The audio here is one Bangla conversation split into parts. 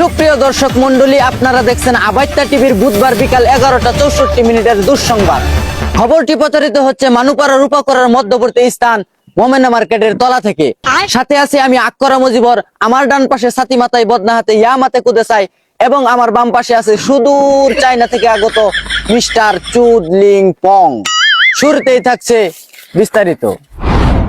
সুপ্রিয় দর্শক মন্ডলী আপনারা দেখছেন আবাইত্তা টিভির বুধবার বিকাল এগারোটা চৌষট্টি মিনিটের দুঃসংবাদ। খবরটি প্রচারিত হচ্ছে মানুপাড়া রূপাকরার মধ্যবর্তী স্থান মোমেনা মার্কেটের তলা থেকে। সাথে আছে আমি আক্করা মুজিবর আমার ডান পাশে সাথী মাথায় বদনা হাতে ইয়া মাতে কুদেসাই এবং আমার বাম পাশে আছে সুদূর চায়না থেকে আগত মিস্টার চুদলিং পং। শুরুতেই থাকছে বিস্তারিত।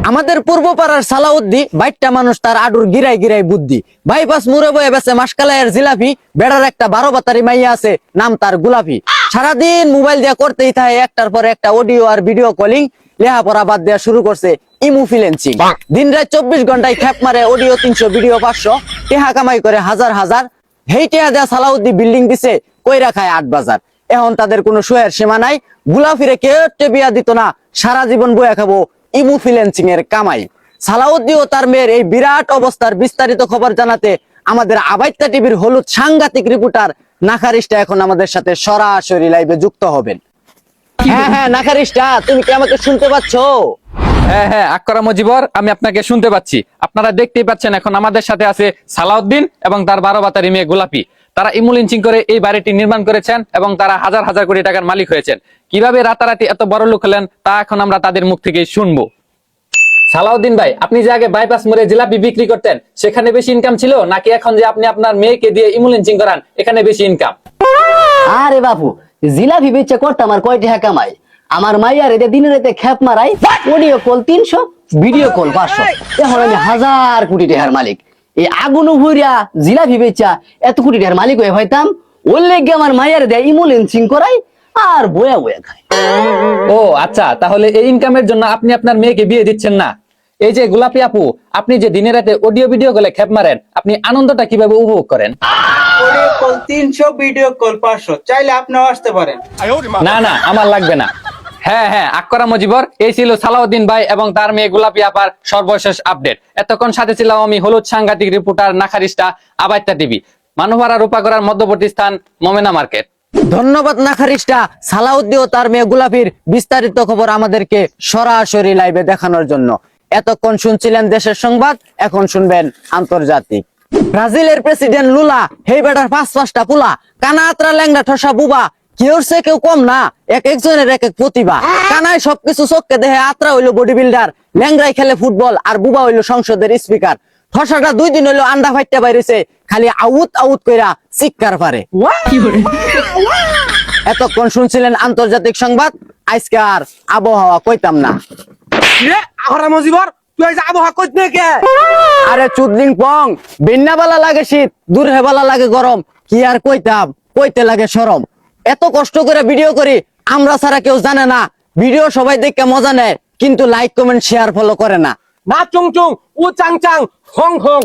আমাদের পূর্ব পাড়ার সালাউদ্দি বাইটটা মানুষ তার আডুর গিরাই গিরাই বুদ্ধি। বাইপাস মুড়ে বয়ে বেছে মাসকালাইয়ের জিলাপি বেড়ার একটা বারো বাতারি মাইয়া আছে নাম তার গুলাপি। সারাদিন মোবাইল দিয়া করতেই থাকে একটার পর একটা অডিও আর ভিডিও কলিং লেহাপড়া বাদ দেওয়া শুরু করছে ইমু ফিলেন্সিং। দিন রাত চব্বিশ ঘন্টায় খ্যাপ মারে অডিও তিনশো ভিডিও পাঁচশো টেহা কামাই করে হাজার হাজার। হেই টেহা দেয়া সালাউদ্দি বিল্ডিং দিছে কইরা খায় আট বাজার। এখন তাদের কোনো সুয়ের সীমা নাই গুলাফিরে কেউ বিয়া দিত না সারা জীবন বয়া খাব ইমু ফিলেন্সিং এর কামাই। সালাউদ্দি ও তার মেয়ের এই বিরাট অবস্থার বিস্তারিত খবর জানাতে আমাদের আবাইত্তা টিভির হলুদ সাংঘাতিক রিপোর্টার নাখারিস্টা এখন আমাদের সাথে সরাসরি লাইভে যুক্ত হবেন। হ্যাঁ হ্যাঁ নাখারিস্টা তুমি কি আমাকে শুনতে পাচ্ছ? হ্যাঁ হ্যাঁ আকরা মজিবর আমি আপনাকে শুনতে পাচ্ছি। আপনারা দেখতেই পাচ্ছেন এখন আমাদের সাথে আছে সালাউদ্দিন এবং তার বারো বাতারি মেয়ে গোলাপি। তারা ইমুলিঞ্চিং করে এই বাড়িটি নির্মাণ করেছেন এবং তারা হাজার হাজার কোটি টাকার মালিক হয়েছেন। কীভাবে রাতারাতি এত বড় লোক হলেন, তা এখন আমরা তাদের মুখ থেকে শুনব। সালাউদ্দিন ভাই, আপনি যে আগে বাইপাস মোড়ে জিলাপি বিক্রি করতেন, সেখানে বেশি ইনকাম ছিল? নাকি এখন যে আপনি আপনার মেয়েকে দিয়ে ইমুলিঞ্চিং করান, এখানে বেশি ইনকাম আরে বাপু, জিলাপি বেচে করতাম আর কয়টি হ্যাঁ কামাই? আমার মাইয়ার এতে দিনে রাতে খ্যাপ মারাই অডিও কল তিনশো, ভিডিও কল পাঁচশো। এখন আমি হাজার কোটি টাকার মালিক। এই আগুন ভুরিয়া জিলাপি বেচা এত কোটি টাকার মালিক হয়ে হইতাম ওর লেগে আমার মাইয়ার দেয় ইমুলেন্সিং করাই আর বয়া বয়া খায়। ও আচ্ছা তাহলে এই ইনকামের জন্য আপনি আপনার মেয়েকে বিয়ে দিচ্ছেন না? এই যে গোলাপি আপু আপনি যে দিনে রাতে অডিও ভিডিও গুলো খেপ মারেন আপনি আনন্দটা কীভাবে উপভোগ করেন? অডিও কল তিনশো ভিডিও কল পাঁচশো চাইলে আপনিও আসতে পারেন। না না আমার লাগবে না। হ্যাঁ হ্যাঁ আকরা মজিবর এই ছিল সালাউদ্দিন ভাই এবং তার মেয়ে গোলাপি আপার সর্বশেষ আপডেট। এতক্ষণ সাথে ছিলাম আমি হলুদ সাংঘাতিক রিপোর্টার নাখারিস্টা আবাইতা টিভি। মানভারা রূপা করার মধ্যবর্তী স্থান মোমেনা মার্কেট। ধন্যবাদ নাখারিস্টা সালাউদ্দি ও তার মেয়ে গুলাফির বিস্তারিত খবর আমাদেরকে সরাসরি লাইভে দেখানোর জন্য। এতক্ষণ শুনছিলেন দেশের সংবাদ, এখন শুনবেন আন্তর্জাতিক। ব্রাজিলের প্রেসিডেন্ট লুলা হেই বেটার পাঁচ পাঁচটা পুলা কানা আত্রা ল্যাংড়া, ঠসা, বুবা কেউ সে কেউ কম না, এক একজনের এক এক প্রতিভা। কানায় সবকিছু চোখকে দেহে আত্রা হইল বডি বিল্ডার ল্যাংরাই খেলে ফুটবল, আর বুবা হইল সংসদের স্পিকার ঠসাটা দুই দিন হইল আন্ডা ফাইটটা বাইরেছে খালি আউট আউট কইরা চিৎকার পারে এতক্ষণ শুনছিলেন আন্তর্জাতিক সংবাদ আজকে আর আবহাওয়া কইতাম না। আরে চুদলিং পং বিন্না বালা লাগে শীত দূর হেবালা লাগে গরম কি আর কইতাম কইতে লাগে সরম। এত কষ্ট করে ভিডিও করি আমরা ছাড়া কেউ জানে না। ভিডিও সবাই দেখে মজা নেয় কিন্তু লাইক কমেন্ট শেয়ার ফলো করে না। না চুং চুং, উ চাং চাং, হং হং।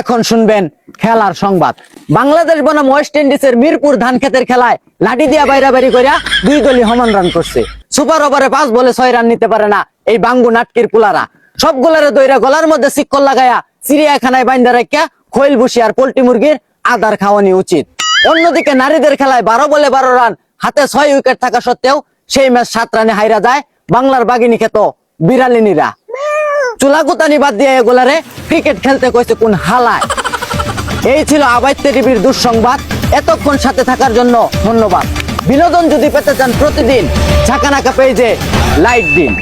এখন শুনবেন খেলার সংবাদ। বাংলাদেশ বনাম ওয়েস্ট ইন্ডিজের মিরপুর ধান খেতের খেলায় লাঠি দিয়া বাইরা বাড়ি করিয়া দুই দলই সমান রান করছে। সুপার ওভারে পাঁচ বলে ছয় রান নিতে পারে না এই বাঙ্গু নাটকির কুলারা সবগুলারে দইরা গলার মধ্যে শিকল লাগায়া চিড়িয়াখানায় বাইন্দা রাখিয়া খৈল বসি আর পোল্ট্রি মুরগির আদার খাওয়ানি উচিত। অন্যদিকে নারীদের খেলায় বারো বলে বারো রান হাতে ছয় উইকেট থাকা সত্ত্বেও সেই ম্যাচ সাত রানে হাইরা যায় বাংলার বাগিনী খেত বিড়ালিনীরা। চুলাকুতানি বাদ দিয়ে এগুলারে ক্রিকেট খেলতে কইছে কোন হালায়। এই ছিল আবাইত্য টিভির দুঃসংবাদ। এতক্ষণ সাথে থাকার জন্য ধন্যবাদ। বিনোদন যদি পেতে চান প্রতিদিন, ঝাঁকানাকা যে লাইট দিন।